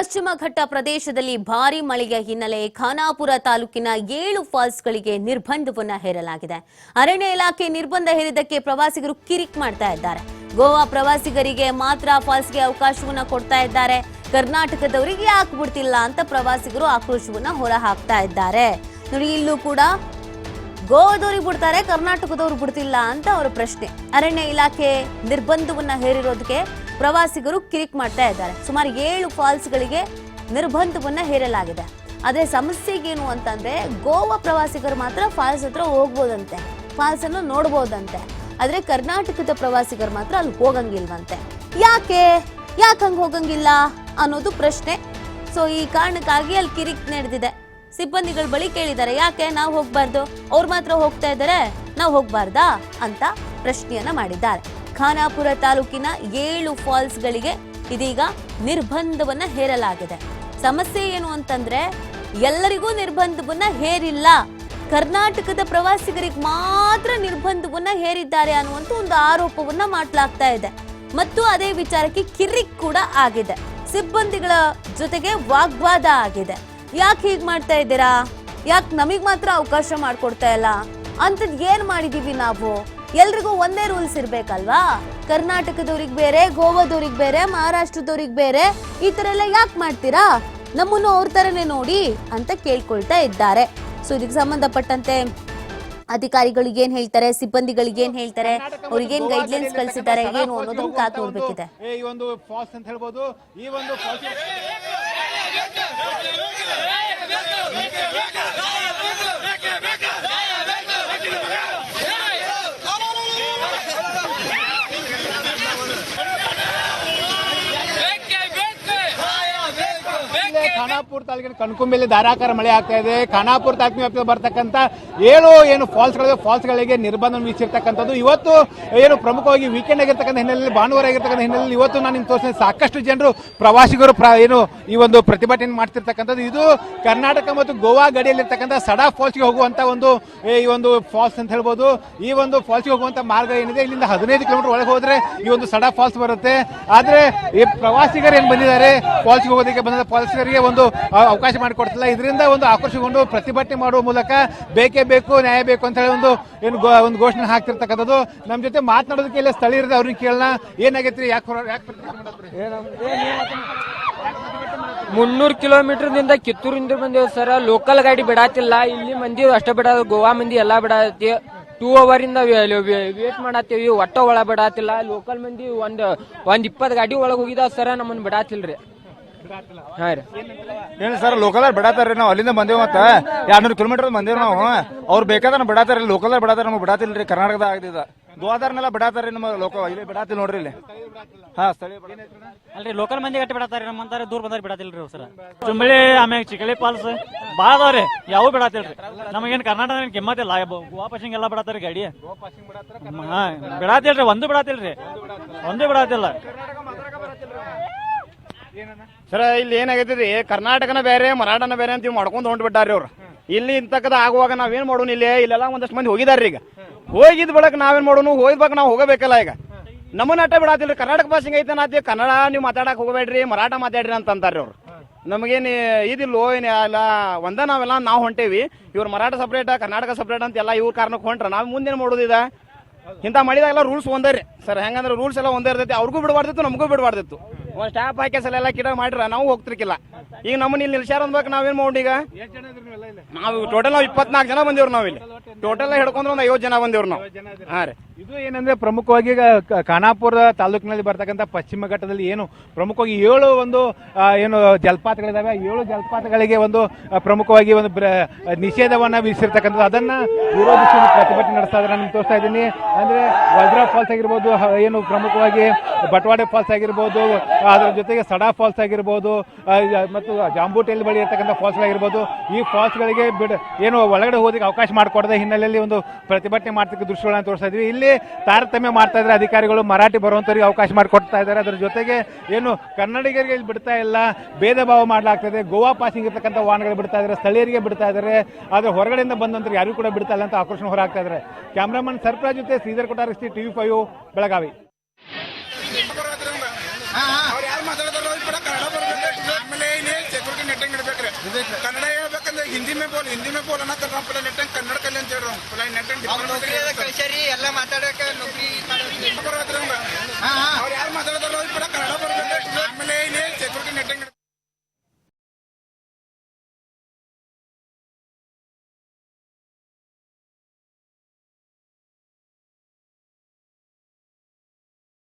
ಪಶ್ಚಿಮ ಘಟ್ಟ ಪ್ರದೇಶದಲ್ಲಿ ಭಾರಿ ಮಳೆಯ ಹಿನ್ನೆಲೆ ಖಾನಾಪುರ ತಾಲೂಕಿನ ಏಳು ಫಾಲ್ಸ್ಗಳಿಗೆ ನಿರ್ಬಂಧವನ್ನು ಹೇರಲಾಗಿದೆ. ಅರಣ್ಯ ಇಲಾಖೆ ನಿರ್ಬಂಧ ಹೇರಿದ್ದಕ್ಕೆ ಪ್ರವಾಸಿಗರು ಕಿರಿಕ್ ಮಾಡ್ತಾ ಇದ್ದಾರೆ. ಗೋವಾ ಪ್ರವಾಸಿಗರಿಗೆ ಮಾತ್ರ ಫಾಲ್ಸ್ಗೆ ಅವಕಾಶವನ್ನ ಕೊಡ್ತಾ ಇದ್ದಾರೆ. ಕರ್ನಾಟಕದವರಿಗೆ ಯಾಕೆ ಬಿಡ್ತಿಲ್ಲ ಅಂತ ಪ್ರವಾಸಿಗರು ಆಕ್ರೋಶವನ್ನ ಹೊರ ಹಾಕ್ತಾ ಇದ್ದಾರೆ. ನೋಡಿ, ಇಲ್ಲೂ ಕೂಡ ಗೋವಾದವ್ರಿಗೆ ಬಿಡ್ತಾರೆ ಕರ್ನಾಟಕದವ್ರು ಬಿಡ್ತಿಲ್ಲ ಅಂತ ಅವರ ಪ್ರಶ್ನೆ. ಅರಣ್ಯ ಇಲಾಖೆ ನಿರ್ಬಂಧವನ್ನ ಹೇರಿರೋದಕ್ಕೆ ಪ್ರವಾಸಿಗರು ಕಿರಿಕ್ ಮಾಡ್ತಾ ಇದ್ದಾರೆ. ಸುಮಾರು ಏಳು ಫಾಲ್ಸ್ಗಳಿಗೆ ನಿರ್ಬಂಧವನ್ನು ಹೇರಲಾಗಿದೆ. ಅದೇ ಸಮಸ್ಯೆಗೇನು ಅಂತಂದರೆ ಗೋವಾ ಪ್ರವಾಸಿಗರು ಮಾತ್ರ ಫಾಲ್ಸ್ ಹತ್ರ ಹೋಗ್ಬೋದಂತೆ. ಫಾಲ್ಸ್ ಅನ್ನು ನೋಡ್ಬೋದಂತೆ. ಆದರೆ ಕರ್ನಾಟಕದ ಪ್ರವಾಸಿಗರು ಮಾತ್ರ ಅಲ್ಲಿ ಹೋಗಂಗಿಲ್ವಂತೆ. ಯಾಕೆ? ಯಾಕೆ ಹಂಗೆ ಹೋಗಂಗಿಲ್ಲ ಅನ್ನೋದು ಪ್ರಶ್ನೆ. ಸೊ ಈ ಕಾರಣಕ್ಕಾಗಿ ಅಲ್ಲಿ ಕಿರಿಕ್ ನಡೆದಿದೆ. ಸಿಬ್ಬಂದಿಗಳ ಬಳಿ ಕೇಳಿದ್ದಾರೆ, ಯಾಕೆ? ನಾವು ಹೋಗ್ಬಾರ್ದು. ಅವ್ರು ಮಾತ್ರ ಹೋಗ್ತಾ ಇದ್ದಾರೆ. ನಾವು ಹೋಗ್ಬಾರ್ದಾ? ಅಂತ ಪ್ರಶ್ನೆಯನ್ನ ಮಾಡಿದ್ದಾರೆ. ಖಾನಾಪುರ ತಾಲೂಕಿನ ಏಳು ಫಾಲ್ಸ್ಗಳಿಗೆ ಇದೀಗ ನಿರ್ಬಂಧವನ್ನ ಹೇರಲಾಗಿದೆ. ಸಮಸ್ಯೆ ಏನು ಅಂತಂದ್ರೆ ಎಲ್ಲರಿಗೂ ನಿರ್ಬಂಧವನ್ನ ಹೇರಿಲ್ಲ. ಕರ್ನಾಟಕದ ಪ್ರವಾಸಿಗರಿಗೆ ಮಾತ್ರ ನಿರ್ಬಂಧವನ್ನ ಹೇರಿದ್ದಾರೆ ಅನ್ನುವಂತ ಒಂದು ಆರೋಪವನ್ನ ಮಾಡಲಾಗ್ತಾ ಇದೆ. ಮತ್ತು ಅದೇ ವಿಚಾರಕ್ಕೆ ಕಿರಿಕ್ ಕೂಡ ಆಗಿದೆ. ಸಿಬ್ಬಂದಿಗಳ ಜೊತೆಗೆ ವಾಗ್ವಾದ ಆಗಿದೆ. ಯಾಕೆ ಹೀಗೆ ಮಾಡ್ತಾ ಇದ್ದೀರಾ? ಯಾಕೆ ನಮಗೆ ಮಾತ್ರ ಅವಕಾಶ ಮಾಡ್ಕೊಡ್ತಾ ಇಲ್ಲ? ಅಂಥದ್ದು ಏನು ಮಾಡಿದೀವಿ ನಾವು? ಎಲ್ರಿಗೂ ಒಂದೇ ರೂಲ್ಸ್ ಇರ್ಬೇಕಲ್ವಾ? ಕರ್ನಾಟಕದವ್ರಿಗೆ ಬೇರೆ ಗೋವಾದವ್ರಿಗೆ ಬೇರೆ ಮಹಾರಾಷ್ಟ್ರದವ್ರಿಗೆ ಬೇರೆ ಈ ಥರ ಎಲ್ಲ ಯಾಕೆ ಮಾಡ್ತೀರಾ? ನಮ್ಮನ್ನು ಅವ್ರ ಥರನೇ ನೋಡಿ ಅಂತ ಕೇಳ್ಕೊಳ್ತಾ ಇದ್ದಾರೆ. ಸೊ ಇದಕ್ಕೆ ಸಂಬಂಧಪಟ್ಟಂತೆ ಅಧಿಕಾರಿಗಳಿಗೆ ಏನ್ ಹೇಳ್ತಾರೆ ಸಿಬ್ಬಂದಿಗಳಿಗೆ ಏನ್ ಹೇಳ್ತಾರೆ ಅವ್ರಿಗೆ ಏನ್ ಗೈಡ್ಲೈನ್ಸ್ ಕಳಿಸಿದ್ದಾರೆ ಏನು ಅನ್ನೋದನ್ನ ಕಾತ್ ನೋಡ್ಬೇಕಿದೆ. ಈ ಒಂದು ಫಾಸ್ಟ್ ಅಂತ ಹೇಳ್ಬೋದು ಈ ಒಂದು ಫಾಲ್ಸ್ ಇಲ್ಲೇ ಖಾನಾಪುರ ತಾಲೂಕಿನ ಕಣ್ಕೊಂಬೆಲ್ಲಿ ಧಾರಾಕಾರ ಮಳೆ ಆಗ್ತಾ ಇದೆ. ಖಾನಾಪುರ ತಾಲೂಕಿನ ವ್ಯಾಪ್ತಿಯಲ್ಲಿ ಬರ್ತಕ್ಕಂಥ ಏಳು ಏನು ಫಾಲ್ಸ್ ಫಾಲ್ಸ್ ಗಳಿಗೆ ನಿರ್ಬಂಧ ವಿಧಿಸಿರ್ತಕ್ಕಂಥದ್ದು. ಇವತ್ತು ಏನು ಪ್ರಮುಖವಾಗಿ ವೀಕೆಂಡ್ ಆಗಿರ್ತಕ್ಕಂಥ ಹಿನ್ನೆಲೆಯಲ್ಲಿ ಭಾನುವಾರ ಆಗಿರ್ತಕ್ಕಂಥ ಹಿನ್ನೆಲೆಯಲ್ಲಿ ಇವತ್ತು ನಾನು ನಿಮ್ಗೆ ತೋರಿಸಿದ ಸಾಕಷ್ಟು ಜನರು ಪ್ರವಾಸಿಗರು ಪ್ರ ಏನು ಈ ಒಂದು ಪ್ರತಿಭಟನೆ ಮಾಡ್ತಿರ್ತಕ್ಕಂಥದ್ದು. ಇದು ಕರ್ನಾಟಕ ಮತ್ತು ಗೋವಾ ಗಡಿಯಲ್ಲಿರ್ತಕ್ಕಂಥ ಸಡಾ ಫಾಲ್ಸ್ಗೆ ಹೋಗುವಂತ ಒಂದು ಏ, ಈ ಒಂದು ಫಾಲ್ಸ್ ಅಂತ ಹೇಳ್ಬೋದು. ಈ ಒಂದು ಫಾಲ್ಸ್ಗೆ ಹೋಗುವಂತ ಮಾರ್ಗ ಏನಿದೆ? ಇಲ್ಲಿಂದ ಹದಿನೈದು ಕಿಲೋಮೀಟರ್ ಒಳಗೆ ಹೋದ್ರೆ ಈ ಒಂದು ಸಡಾ ಫಾಲ್ಸ್ ಬರುತ್ತೆ. ಆದ್ರೆ ಈ ಪ್ರವಾಸಿಗರು ಏನು ಬಂದಿದ್ದಾರೆ? ಫಾಲ್ಸ್ಗೆ ಹೋಗೋದಕ್ಕೆ ಬಂದ ಫಾಲ್ಸ್ಗರಿಗೆ ಒಂದು ಅವಕಾಶ ಮಾಡಿಕೊಡ್ತಿಲ್ಲ. ಇದರಿಂದ ಒಂದು ಆಕರ್ಷಗೊಂಡು ಪ್ರತಿಭಟನೆ ಮಾಡುವ ಮೂಲಕ ಬೇಕೇ ಬೇಕು, ನ್ಯಾಯ ಬೇಕು ಅಂತ ಹೇಳಿ ಒಂದು, ಏನು ಒಂದು ಘೋಷಣೆ ಹಾಕ್ತಿರ್ತಕ್ಕಂಥದ್ದು. ನಮ್ಮ ಜೊತೆ ಮಾತನಾಡೋದಕ್ಕೆ ಇಲ್ಲ ಸ್ಥಳೀಯರಿದೆ ಅವ್ರಿಗೆ ಕೇಳೋಣ. ಏನಾಗೈತ್ರಿ? ಯಾಕೆ ಯಾಕೆ? ಮುನ್ನೂರು ಕಿಲೋಮೀಟರ್ದಿಂದ ಕಿತ್ತೂರಿಂದ ಬಂದೇವ್ ಸರ್. ಲೋಕಲ್ ಗಾಡಿ ಬಿಡಾತಿಲ್ಲ. ಇಲ್ಲಿ ಮಂದಿ ಅಷ್ಟ ಬಿಡೋದು ಗೋವಾ ಮಂದಿ ಎಲ್ಲಾ ಬಿಡಾತಿ. ಟೂ ಅವರ್ ಇಂದ ವೇಟ್ ಮಾಡತ್ತೀವಿ. ಒಟ್ಟ ಒಳ ಬಿಡಾತಿಲ್ಲ. ಲೋಕಲ್ ಮಂದಿ ಒಂದ್ ಒಂದ್ ಇಪ್ಪತ್ ಗಾಡಿ ಒಳಗೆ ಹೋಗಿದಾವ್ ಸರ. ನಮ್ಮನ್ನ ಬಿಡಾತಿಲ್ರಿ. ಹಾ ರೀ. ಏನು ಸರ್ ಲೋಕಲ್ ರೀ ನಾವು. ಅಲ್ಲಿಂದ ಬಂದೇವ್ ಮತ್ತ. ಎರಡ್ನೂರು ಕಿಲೋಮೀಟರ್ ಬಂದೇವ್ ನಾವು. ಅವ್ರು ಬೇಕಾದ್ರೆ ಬಿಡಾತಾರ ಲೋಕಲ್ ಬಿಡಾತಾರ ನಮಗೆ ಬಿಡಾತಿಲ್ರಿ. ಕರ್ನಾಟಕದ ಆಗಿದ ಗೋವಾದಾರ್ನೆಲ್ಲ ಬಿಡಾತಾರ್ರಿ ನಮ್ಮ ಲೋಕ ಇಲ್ಲಿ ಬಿಡಾತಿಲ್ ನೋಡ್ರಿ ಇಲ್ಲಿ. ಹಾ, ಸ್ಥಳೀಯ ಬಿಡಾತಿಲ್ಲ. ಅಲ್ರಿ ಲೋಕಲ್ ಮಂದಿ ಗಟ್ಟಿ ಬಿಡತಾರ ನಮ್ಮಂತಾರೆ ದೂರ ಬಂದಾರ ಬಿಡತಿಲ್ರಿ ಸರ್. ಚುಂಬಳಿ ಆಮ್ಯಾಗ ಚಿಕಳಿ ಫಾಲ್ಸ್ ಭಾಳ ಅದಾವ್ರಿ ಯಾವ ಬಿಡತಿಲ್ರಿ. ನಮಗೇನು ಕರ್ನಾಟಕ ಕೆಮ್ಮತ್ತಿಲ್ಲ ಗೋವಾ ಪಾಸಿಂಗ್ ಎಲ್ಲ ಬಿಡತಾರ ಗಾಡಿ. ಹಾ, ಬಿಡಾತಿಲ್ರಿ. ಒಂದು ಬಿಡತಿಲ್ರಿ. ಒಂದು ಬಿಡತಿಲ್ಲ. ಸರ್ ಇಲ್ಲಿ ಏನಾಗೈತಿ ಕರ್ನಾಟಕನ ಬೇರೆ ಮರಾಠನ ಬೇರೆ ಅಂತ ಇವ್ ಮಾಡ್ಕೊಂಡು ಹೊಂಟ್ಬಿಟ್ಟಾರ್ರಿ ಅವ್ರು. ಇಲ್ಲಿ ಇಂತಕ್ಕದ ಆಗುವಾಗ ನಾವೇನ್ ಮಾಡೋಣ ಇಲ್ಲಿ? ಇಲ್ಲೆಲ್ಲ ಒಂದಷ್ಟು ಮಂದಿ ಹೋಗಿದಾರ್ರಿ ಈಗ. ಹೋಗಿದ್ ಬಳಕ ನಾವೇನ್ ಮಾಡೋನು ಹೋಗಿದ್ ನಾವು ಹೋಗಬೇಕಲ್ಲ ಈಗ. ನಮ್ಮನ್ನ ಅಟ್ಟ ಬಿಡಾತಿಲ್ರಿ. ಕರ್ನಾಟಕ ಭಾಷೆ ಐತೆ ನಾತಿ ಕನ್ನಡ ನೀವು ಮಾತಾಡಕ್ ಹೋಗಬೇಡ್ರಿ ಮರಾಠ ಮಾತಾಡ್ರಿ ಅಂತ ಅಂತಾರ್ರಿ ಅವ್ರು ನಮಗೇನು ಇದಿಲ್ಲೋ ಏನ್ ಅಲ್ಲ ಒಂದ ನಾವೆಲ್ಲ ನಾವು ಹೊಂಟೇವಿ. ಇವ್ರು ಮರಾಠ ಸಪ್ರೇಟ್ ಕರ್ನಾಟಕ ಸಪ್ರೇಟ್ ಅಂತ ಎಲ್ಲ ಇವ್ರ ಕಾರಣಕ್ಕೆ ಹೊಂಟ್ರ. ನಾವು ಮುಂದೇನು ಮಾಡೋದಿದ ಇಂಥ ಮಾಡಿದಾಗೆಲ್ಲ ರೂಲ್ಸ್ ಒಂದೇ ರೀ. ಸರ್ ಹೆಂಗಂದ್ರೆ ರೂಲ್ಸ್ ಎಲ್ಲ ಒಂದೇ ಇರ್ತೈತಿ. ಅವ್ರಿಗೂ ಬಿಡಬಾರ್ದಿತ್ತು ನಮಗೂ ಬಿಡಬಾರ್ದಿತ್ತು. ಒಂದು ಸ್ಟಾಪ್ ಹಾಕಿ ಸಲ ಎಲ್ಲ ಕಿಡ ಮಾಡಿರ ನಾವು ಹೋಗ್ತಿರ್ಕಿಲ್ಲ. ಈಗ ನಮ್ಮನ್ನ ಇಲ್ಲಿ ನಿಲ್ಸ್ಯಾರ ಅನ್ಬೇಕು ನಾವೇನ್ ಮಾಡೋಣ ಈಗ? ನಾವು ಟೋಟಲ್ ನಾವು ಇಪ್ಪತ್ನಾಲ್ಕು ಜನ ಬಂದಿವ್ರು ನಾವಿಲ್ಲಿ. ಟೋಟಲ್ ಹಿಡ್ಕೊಂಡ್ರೆ ಒಂದು ಐವತ್ತು ಜನ ಬಂದಿವ್ರು ನಾವು. ಹಾ ರೀ. ಇದು ಏನಂದ್ರೆ ಪ್ರಮುಖವಾಗಿ ಈಗ ಕ- ಖಾನಾಪುರ ತಾಲೂಕಿನಲ್ಲಿ ಬರ್ತಕ್ಕಂಥ ಪಶ್ಚಿಮ ಘಟ್ಟದಲ್ಲಿ ಏನು ಪ್ರಮುಖವಾಗಿ ಏಳು ಒಂದು ಆ, ಏನು ಜಲಪಾತಗಳಿದಾವೆ. ಆ ಏಳು ಜಲಪಾತಗಳಿಗೆ ಒಂದು ಆ, ಪ್ರಮುಖವಾಗಿ ಒಂದು ಬ್ರ- ನಿಷೇಧವನ್ನ ವಿಧಿಸಿರ್ತಕ್ಕಂಥದ್ದು. ಅದನ್ನ ವಿರೋಧಿಸಿ ಒಂದು ಪ್ರತಿಭಟನೆ ನಡೆಸ್ತಾ ಇದ್ದಾರೆ ನಾನು ತೋರಿಸ್ತಾ ಇದ್ದೀನಿ. ಅಂದ್ರೆ ವಜ್ರಾ ಫಾಲ್ಸ್ ಆಗಿರ್ಬೋದು ಹ- ಏನು ಪ್ರಮುಖವಾಗಿ ಬಟ್ವಾಡೆ ಫಾಲ್ಸ್ ಆಗಿರ್ಬೋದು ಅದರ ಜೊತೆಗೆ ಸಡಾ ಫಾಲ್ಸ್ ಆಗಿರ್ಬೋದು ಆ, ಮತ್ತು ಜಾಂಬೂಟೆಲ್ ಬಳಿ ಇರ್ತಕ್ಕಂಥ ಫಾಲ್ಸ್ಗಳಾಗಿರ್ಬೋದು. ಈ ಫಾಲ್ಸ್ಗಳಿಗೆ ಬಿಡ ಏನು ಒಳಗಡೆ ಹೋದಕ್ಕೆ ಅವಕಾಶ ಮಾಡಿಕೊಡದ ಹಿನ್ನೆಲೆಯಲ್ಲಿ ಒಂದು ಪ್ರತಿಭಟನೆ ಮಾಡ್ತಕ್ಕ ದೃಶ್ಯಗಳನ್ನ ತೋರಿಸ್ತಾ ಇದ್ವಿ. ಇಲ್ಲಿ ತಾರತಮ್ಯ ಮಾಡ್ತಾ ಇದ್ದಾರೆ ಅಧಿಕಾರಿಗಳು. ಮರಾಠಿ ಬರುವಂತವ್ರಿಗೆ ಅವಕಾಶ ಮಾಡಿಕೊಡ್ತಾ ಇದ್ದಾರೆ. ಅದರ ಜೊತೆಗೆ ಏನು ಕನ್ನಡಿಗರಿಗೆ ಇಲ್ಲಿ ಬಿಡ್ತಾ ಇಲ್ಲ. ಭೇದ ಭಾವ ಮಾಡಲಾಗ್ತದೆ. ಗೋವಾ ಪಾಸಿಂಗ್ ಇರ್ತಕ್ಕಂಥ ವಾಹನಗಳು ಬಿಡ್ತಾ ಇದ್ದಾರೆ. ಸ್ಥಳೀಯರಿಗೆ ಬಿಡ್ತಾ ಇದ್ದಾರೆ. ಆದರೆ ಹೊರಗಡೆಯಿಂದ ಬಂದಂತರು ಯಾರಿಗೂ ಕೂಡ ಬಿಡ್ತಾ ಇಲ್ಲ ಅಂತ ಆಕ್ರೋಶ ಹೊರಾಗ್ತಾ ಇದ್ದಾರೆ. ಕ್ಯಾಮ್ರಾಮನ್ ಸರ್ಪ್ರಾಜ್ ಜೊತೆ Shridhar T TV five Belagavi. Kannada ಬರ್ಬೇಕು ಆಮೇಲೆ ಕನ್ನಡ ಹೇಳ್ಬೇಕಂದ್ರೆ ಹಿಂದಿ ಮೇ ಬೋಲ್ ಹಿಂದಿ ಮೇ ಬೋಲ್ ಕನ್ನಡ ನೆಟ್ಟಂಗ್ ಎಲ್ಲ ಮಾತಾಡಕ್ಕೆ